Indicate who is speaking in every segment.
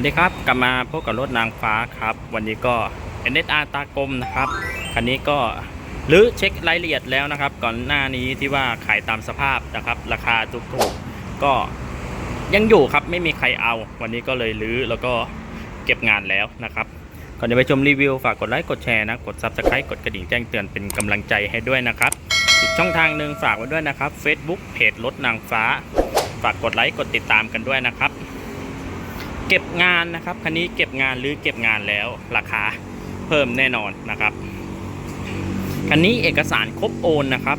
Speaker 1: วัสดีครับกลับมาพบกับรถนางฟ้าครับ วันนี้ก็ NSR ตากลมนะครับคันนี้ก็หรือเช็ครายละเอียดแล้วนะครับ ก่อนหน้านี้ที่ว่าขายตามสภาพนะครับ ราคาถูกๆก็ยังอยู่ครับไม่มีใครเอา วันนี้ก็เลยรื้อแล้วก็เก็บงานแล้วนะครับก่อนจะไปชมรีวิวฝากกดไลค์กดแชร์นะกด Subscribe กดกระดิ่งแจ้งเตือนเป็นกำลังใจให้ด้วยนะครับอีกช่องทางหนึ่งฝากไว้ด้วยนะครับ Facebook เพจรถนางฟ้า ฝากกดไลค์กดติดตามกันด้วยนะครับ เก็บงานนะครับคันนี้เก็บงานหรือเก็บงานแล้วราคาเพิ่มแน่นอนนะครับคันนี้เอกสารครบโอนนะครับ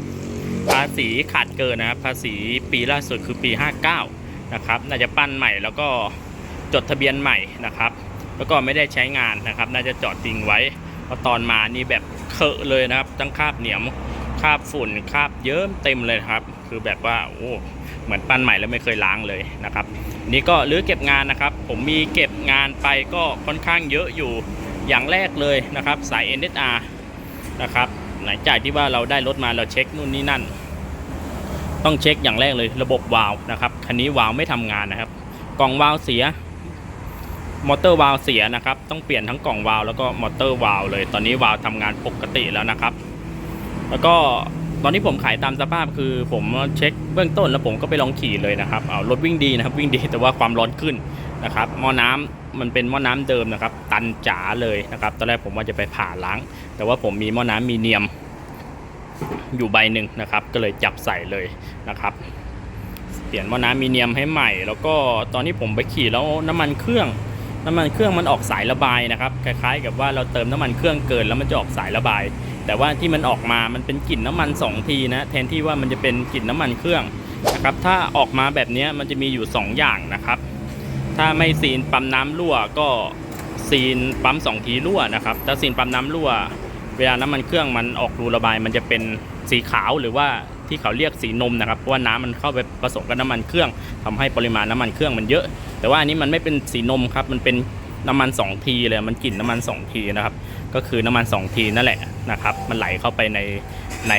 Speaker 1: ภาษีขาดเกินนะครับภาษีปีล่าสุดคือปี 59 นะครับน่าจะปั้นใหม่แล้วก็จดทะเบียนใหม่นะครับ แล้วก็ไม่ได้ใช้งานนะครับ น่าจะจอดทิ้งไว้พราะตอนมานี่แบบเคอะเลยนะครับทั้งคาบเหนียม คราบฝุ่นคราบเยิ้มเต็มเลยครับ คือแบบว่าโอ้เหมือนปั้นใหม่แล้วไม่เคยล้างเลยนะครับ นี่ก็รื้อเก็บงานนะครับ ผมมีเก็บงานไปก็ค่อนข้างเยอะอยู่อย่างแรกเลยนะครับ สาย NSR นะครับหลังจากที่ว่าเราได้รถมาเราเช็คนู่นนี่นั่น ต้องเช็คอย่างแรกเลยระบบวาล์วนะครับคันนี้วาล์วไม่ทำงานนะครับ กล่องวาล์วเสีย มอเตอร์วาล์วเสียนะครับ ต้องเปลี่ยนทั้งกล่องวาล์วแล้วก็มอเตอร์วาล์วเลย ตอนนี้วาล์วทำงานปกติแล้วนะครับ แล้วก็ตอนนี้ผมขายตามสภาพคือผมเช็คเบื้องต้นแล้วผมก็ไปลองขี่เลยนะครับเอารถวิ่งดีนะครับวิ่งดีแต่ว่าความร้อนขึ้นนะครับหม้อน้ำมันเป็นหม้อน้ำเดิมนะครับ ตันจ๋าเลยนะครับ ตอนแรกผมว่าจะไปผ่าล้าง แต่ว่าผมมีหม้อน้ำมีเนียมอยู่ใบหนึ่งนะครับ ก็เลยจับใส่เลยนะครับ เปลี่ยนหม้อน้ำมีเนียมให้ใหม่ แล้วก็ตอนที่ผมไปขี่แล้วน้ำมันเครื่อง น้ำมันเครื่องมันออกสายระบายนะครับ คล้ายๆ กับว่าเราเติมน้ำมันเครื่องเกินแล้วมันจะออกสายระบาย แต่ว่าที่มันออกมามันเป็นกลิ่นน้ำมันสองทีนะแทนที่ว่ามันจะเป็นกลิ่นน้ำมันเครื่องนะครับถ้าออกมาแบบนี้มันจะมีอยู่ 2 อย่างนะครับ ถ้าไม่ซีนปั๊มน้ำรั่วก็ซีนปั๊มสองทีรั่วนะครับถ้าซีนปั๊มน้ำรั่ว เวลาน้ำมันเครื่องมันออกรูระบาย มันจะเป็นสีขาวหรือว่าที่เขาเรียกสีนมนะครับเพราะว่าน้ำมันเข้าไปผสมกับน้ำมันเครื่องทำให้ปริมาณน้ำมันเครื่องมันเยอะ แต่ว่าอันนี้มันไม่เป็นสีนมครับมันเป็นน้ำมันสองทีเลยมันกลิ่นน้ำมันสองทีนะครับ ก็คือน้ำมันสองทีนั่นแหละนะครับ มันไหลเข้าไปในใน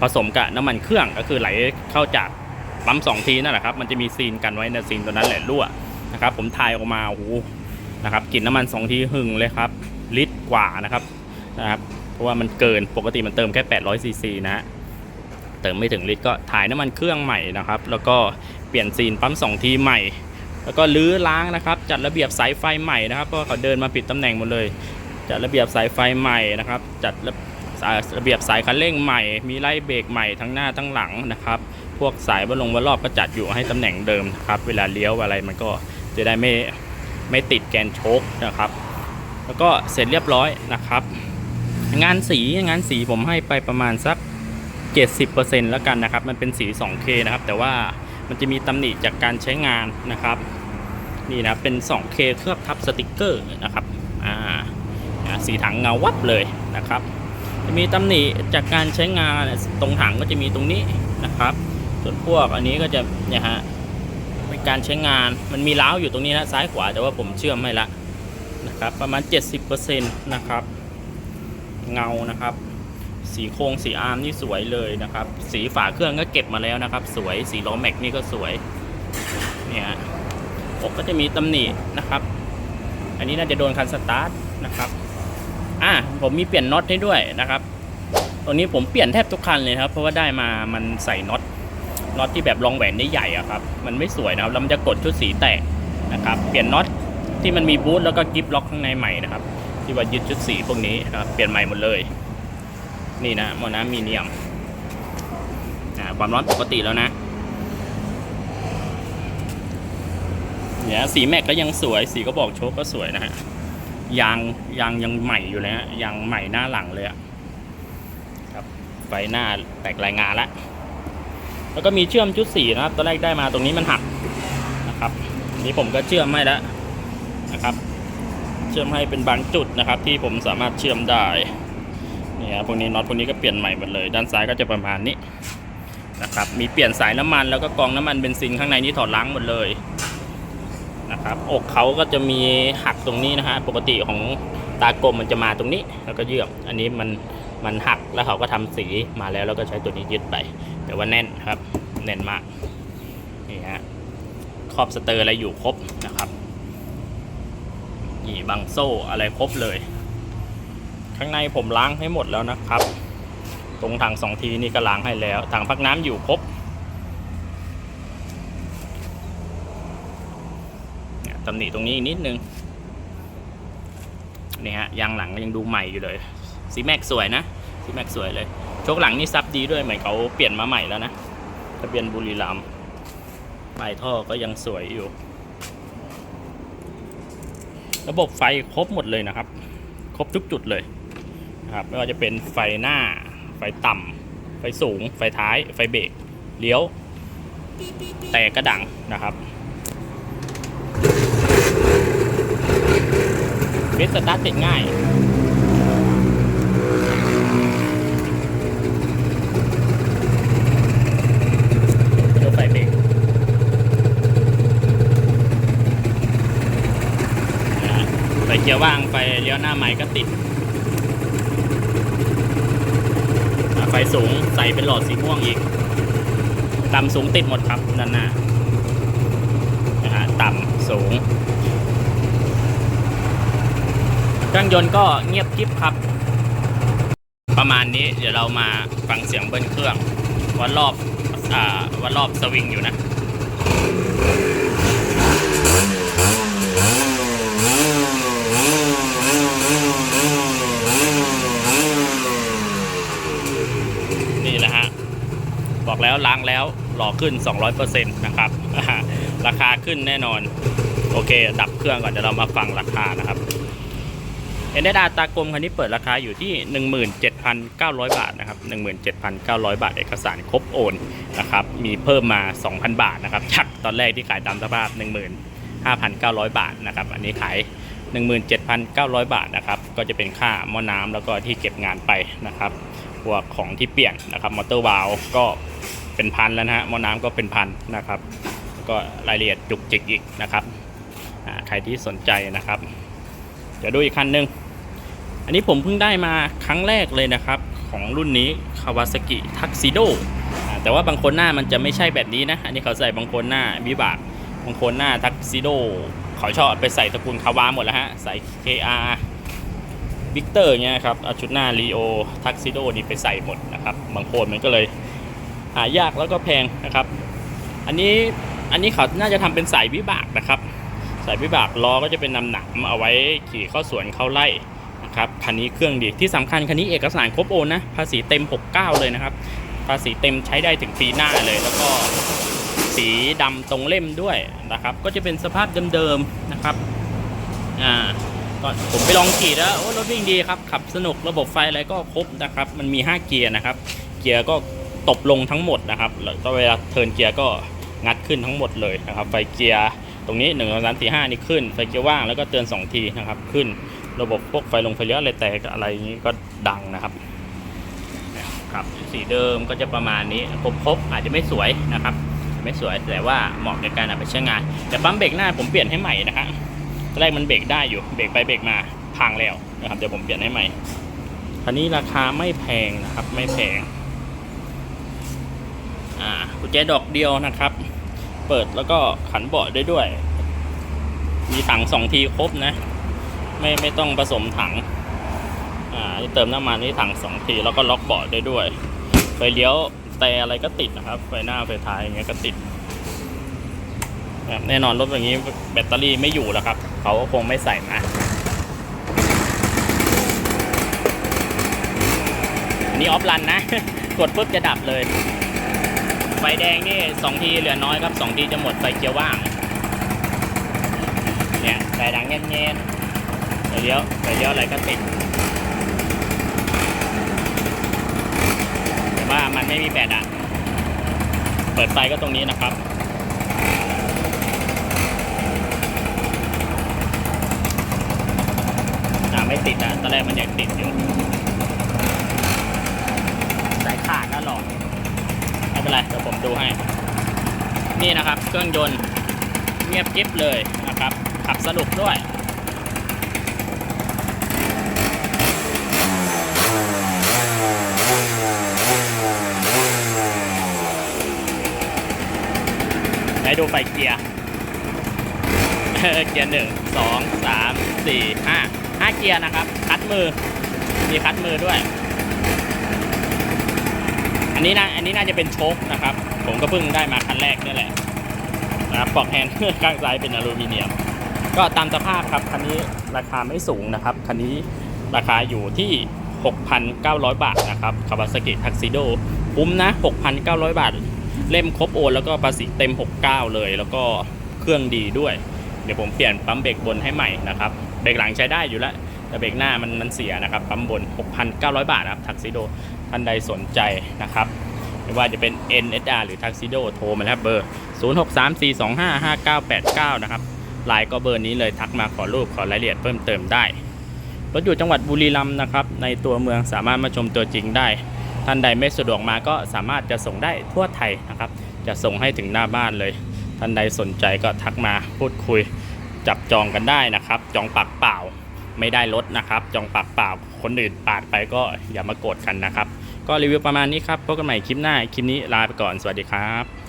Speaker 1: ผสมกับน้ำมันเครื่องก็คือไหลเข้าจากปั๊มสองทีนั่นแหละครับ มันจะมีซีนกันไว้ในซีนตัวนั้นแหละรั่วนะครับ ผมทายออกมาโอ้โหนะครับกลิ่นน้ำมันสองทีหึงเลยครับ ลิตรกว่านะครับนะครับ เพราะว่ามันเกินปกติมันเติมแค่800ซีซีนะฮะเติมไม่ถึงลิตรก็ถ่ายน้ำมันเครื่องใหม่นะครับ แล้วก็เปลี่ยนซีนปั๊มสองทีใหม่ แล้วก็ลื้อล้างนะครับ จัดระเบียบสายไฟใหม่นะครับเพราะเขาเดินมาผิดตำแหน่งหมดเลย จัดระเบียบสายไฟใหม่นะครับ จัดระระเบียบสายคันเร่งใหม่ มีไล่เบรกใหม่ทั้งหน้าทั้งหลังนะครับ พวกสายบอลลงบอลรอบก็จัดอยู่ให้ตำแหน่งเดิมนะครับ เวลาเลี้ยวอะไรมันก็จะได้ไม่ไม่ติดแกนโชคนะครับ แล้วก็เสร็จเรียบร้อยนะครับ งานสีงานสีผมให้ไปประมาณสัก 70%แล้วกันนะครับ มันเป็นสี 2K นะครับ แต่ว่ามันจะมีตำหนิจากการใช้งานนะครับ นี่นะเป็น 2K เคลือบทับสติกเกอร์นะครับ อ่า อ่าสีถังเงาวับเลยนะครับ จะมีตำหนิจากการใช้งานตรงถังก็จะมีตรงนี้นะครับ ส่วนพวกอันนี้ก็จะเนี่ยฮะเป็นการใช้งานมันมีล้าวอยู่ตรงนี้นะซ้ายขวาแต่ว่าผมเชื่อมให้ละนะครับประมาณ 70%นะครับเงานะครับสีโครงสีอาร์มนี่สวยเลยนะครับ สีฝาเครื่องก็เก็บมาแล้วนะครับ สวยสีล้อแม็กนี่ก็สวยเนี่ยอกก็จะมีตำหนินะครับ อันนี้น่าจะโดนคันสตาร์ทนะครับ อะผมมีเปลี่ยนน็อตให้ด้วยนะครับตรงนี้ผมเปลี่ยนแทบทุกคันเลยครับ เพราะว่าได้มามันใส่น็อตน็อตที่แบบรองแหวนได้ใหญ่อะครับ มันไม่สวยนะครับแล้วมันจะกดชุดสีแตกนะครับ เปลี่ยนน็อตที่มันมีบูทแล้วก็กิฟล็อกข้างในใหม่นะครับ ที่ว่ายึดชุดสีพวกนี้นะครับ เปลี่ยนใหม่หมดเลย นี่นะมอน้ำมีเนียมอ่าความร้อนปกติแล้วนะเนี่ยสีแม็กก็ยังสวย สีก็บอกโชคก็สวยนะฮะ ยางยางยังใหม่อยู่เลยฮะยางใหม่หน้าหลังเลยอะครับไฟหน้าแตกรายงานแล้วแล้วก็มีเชื่อมชุดสีนะครับตอนแรกได้มาตรงนี้มันหักนะครับ นี่ผมก็เชื่อมให้แล้วนะครับ เชื่อมให้เป็นบางจุดนะครับ ที่ผมสามารถเชื่อมได้นี่ครับพวกนี้น็อตพวกนี้ก็เปลี่ยนใหม่หมดเลย ด้านซ้ายก็จะประมาณนี้นะครับ มีเปลี่ยนสายน้ำมันแล้วก็กองน้ำมันเบนซินข้างในนี้ถอดล้างหมดเลย ครับ อกเขาก็จะมีหักตรงนี้นะฮะ ปกติของตากลมมันจะมาตรงนี้ แล้วก็เยือก อันนี้มันมันหักแล้วเขาก็ทำสีมาแล้วแล้วก็ใช้ตัวนี้ยึดไป แต่ว่าแน่นครับ แน่นมาก นี่ฮะ ครอบสเตอร์อะไรอยู่ครบนะครับนี่บังโซ่อะไรครบเลย ข้างในผมล้างให้หมดแล้วนะครับ ตรงถังสองทีนี่ก็ล้างให้แล้ว ถังพักน้ำอยู่ครบเนี่ย ตำหนิตรงนี้อีกนิดนึงนี่ฮะยางหลังยังดูใหม่อยู่เลยซีแม็กสวยนะซีแม็กสวยเลยโชคหลังนี่ซับดีด้วยเหมือนเขาเปลี่ยนมาใหม่แล้วนะทะเบียนบุรีรัมย์ปลายท่อก็ยังสวยอยู่ ระบบไฟครบหมดเลยนะครับ ครบทุกจุดเลยนะครับไม่ว่าจะเป็นไฟหน้า ไฟต่ำไฟสูง ไฟท้าย ไฟเบรกเลี้ยว แต่กระดังนะครับเบ สสตาร์ทติดง่ายดูไฟเบรกไฟเกียร์ว่างไฟเลี้ยวหน้าใหม่ก็ติด ไฟสูงใส่เป็นหลอดสีม่วงอีก ต่ำสูงติดหมดครับด้านหน้านะฮะต่ำสูง เครื่องยนต์ก็เงียบกริบครับ ประมาณนี้เดี๋ยวเรามาฟังเสียงเบิ้ลเครื่องวัดรอบอ่าวัดรอบสวิงอยู่นะนี่แหละฮะบอกแล้วล้างแล้วหล่อขึ้น 200%นะครับ ราคาขึ้นแน่นอน โอเค ดับเครื่องก่อนเดี๋ยวเรามาฟังราคานะครับ เอ็นเดดาตากลมคันนี้เปิดราคาอยู่ที่ 17,900 บาทนะครับ 17,900 บาท เอกสารครบโอนนะครับ มีเพิ่มมา 2,000 บาทนะครับจากตอนแรกที่ขายตามสภาพ 15,900 บาทนะครับ อันนี้ขาย 17,900 บาทนะครับ ก็จะเป็นค่าหม้อน้ำแล้วก็ที่เก็บงานไปนะครับพวกของที่เปลี่ยนนะครับ มอเตอร์วาลก็เป็นพันแล้วนะฮะ หม้อน้ำก็เป็นพันนะครับ ก็รายละเอียดจุกจิกอีกนะครับ ใครที่สนใจนะครับเดี๋ยวดูอีกคันหนึ่ง นนี้ผมเพิ่งได้มาครั้งแรกเลยนะครับ ของรุ่นนี้ Kawasaki Tuxedo อ่าแต่ว่าบางคนหน้ามันจะไม่ใช่แบบนี้นะ อันนี้เขาใส่บางคนหน้าวิบากบางคนหน้า Tuxedo เขาชอบไปใส่ตระกูลคาวาหมดแล้วฮะ ใส่ KR วิกเตอร์เงี้ยครับเอาชุดหน้ารีโอทักซิโดนี่ไปใส่หมดนะครับ บางคนมันก็เลยหายากแล้วก็แพงนะครับ อันนี้อันนี้เขาน่าจะทำเป็นสายวิบากนะครับ สายวิบากล้อก็จะเป็นนำหนักเอาไว้ขี่เข้าสวนเข้าไล่ นะครับคันนี้เครื่องดีที่สำคัญคันนี้เอกสารครบโอนนะภาษีเต็ม 69 เลยนะครับ ภาษีเต็มใช้ได้ถึงปีหน้าเลย แล้วก็สีดำตรงเล่มด้วยนะครับ ก็จะเป็นสภาพเดิมๆนะครับอ่าก็ผมไปลองขี่แล้วโอ้รถวิ่งดีครับขับสนุกระบบไฟอะไรก็ครบนะครับ มันมี 5 เกียร์นะครับ เกียร์ก็ตบลงทั้งหมดนะครับแล้วเวลาเทิร์นเกียร์ก็งัดขึ้นทั้งหมดเลยนะครับ ไฟเกียร์ตรงนี้1 2 3 4 5นี่ขึ้น ไฟเกียร์ว่างแล้วก็เตือน 2 ทีนะครับขึ้น ระบบพวกไฟลงไฟเลี้ยวอะไรแตกอะไรอย่างนี้ก็ดังนะครับครับสีเดิมก็จะประมาณนี้ครบๆอาจจะไม่สวยนะครับ ไม่สวยแต่ว่าเหมาะในการเอาไปใช้งาน แต่ปั๊มเบรกหน้าผมเปลี่ยนให้ใหม่นะฮะตอนแรกมันเบรกได้อยู่เบรกไปเบรกมาพังแล้วนะครับเดี๋ยวผมเปลี่ยนให้ใหม่คันนี้ราคาไม่แพงนะครับไม่แพงอ่ากุญแจดอกเดียวนะครับ เปิดแล้วก็ขันเบาะได้ด้วย มีถังสองทีครบนะ ไม่ไม่ต้องผสมถัง อ่าเติมน้ำมันนี่ถังสองทีแล้วก็ล็อกเบาะได้ด้วย ไฟเลี้ยวแต่อะไรก็ติดนะครับ ไฟหน้าไฟท้ายอย่างเงี้ยก็ติดแน่นอนรถอย่างนี้แบตเตอรี่ไม่อยู่แล้วครับ เขาก็คงไม่ใส่มาอันนี้ออฟรันนะ กดปุ๊บจะดับเลย ไฟแดงนี่สองทีเหลือน้อยครับสองทีจะหมดไฟเกียร์ว่าง เนี่ยไฟดังเงี้ย ไฟเลี้ยวไฟเลี้ยวอะไรก็ติดแต่ว่ามันไม่มีแบตอะ เปิดไฟก็ตรงนี้นะครับอ่าไม่ติดอะตอนแรกมันยังติดอยู่สายขาดแล้วหรอไม่เป็นไรเดี๋ยวผมดูให้ นี่นะครับ เครื่องยนต์เงียบกริบเลยนะครับ ขับสนุกด้วย ดูไฟเกียร์เกียร์หนึ่งสองสามสี่ห้าห้าเกียร์นะครับ คัดมือ มีคัดมือด้วย อันนี้นะอันนี้น่าจะเป็นโชคนะครับ ผมก็เพิ่งได้มาคันแรกนี่แหละนะครับปลอกแฮนด์ข้างซ้ายเป็นอลูมิเนียม ก็ตามสภาพครับ คันนี้ราคาไม่สูงนะครับ คันนี้ราคาอยู่ที่ 6,900 บาทนะครับคาวาซากิทักซิโดคุ้มนะ 6,900 บาท เล่มครบโอนแล้วก็ภาษีเต็ม 69 เลย แล้วก็เครื่องดีด้วย เดี๋ยวผมเปลี่ยนปั๊มเบรกบนให้ใหม่นะครับเบรกหลังใช้ได้อยู่แล้วแต่เบรกหน้ามันมันเสียนะครับปั๊มบน 6,900 บาทนะครับทักซิโดท่านใดสนใจนะครับไม่ว่าจะเป็น NSR หรือ Tuxedo โทรมาแล้วเบอร์ 0634255989 นะครับไลน์ก็เบอร์นี้เลยทักมาขอรูปขอรายละเอียดเพิ่มเติมได้รถอยู่จังหวัดบุรีรัมย์นะครับในตัวเมืองสามารถมาชมตัวจริงได้ ท่านใดไม่สะดวกมาก็สามารถจะส่งได้ทั่วไทยนะครับ จะส่งให้ถึงหน้าบ้านเลย ท่านใดสนใจก็ทักมาพูดคุยจับจองกันได้นะครับ จองปากเปล่าไม่ได้ลดนะครับ จองปากเปล่าคนอื่นปาดไปก็อย่ามาโกรธกันนะครับ ก็รีวิวประมาณนี้ครับพบกันใหม่คลิปหน้าคลิปนี้ลาไปก่อนสวัสดีครับ